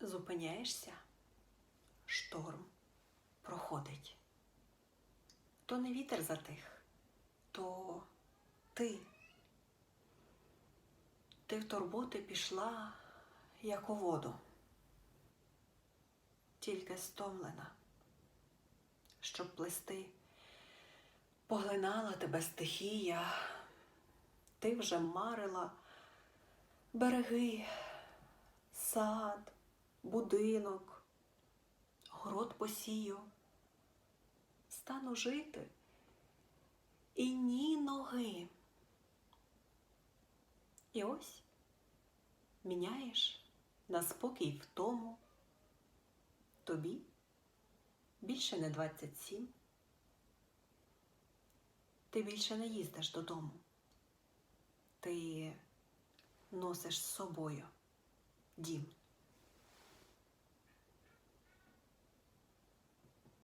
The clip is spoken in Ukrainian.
зупиняєшся, шторм проходить. То не вітер затих, то ти. Ти в турботи пішла, як у воду, тільки стомлена, щоб плести, поглинала тебе стихія, ти вже марила береги, сад, будинок, город посію. Стану жити і ні ноги. І ось міняєш на спокій в тому. Тобі більше не 27. Ти більше не їздиш додому. Ти носиш з собою дім.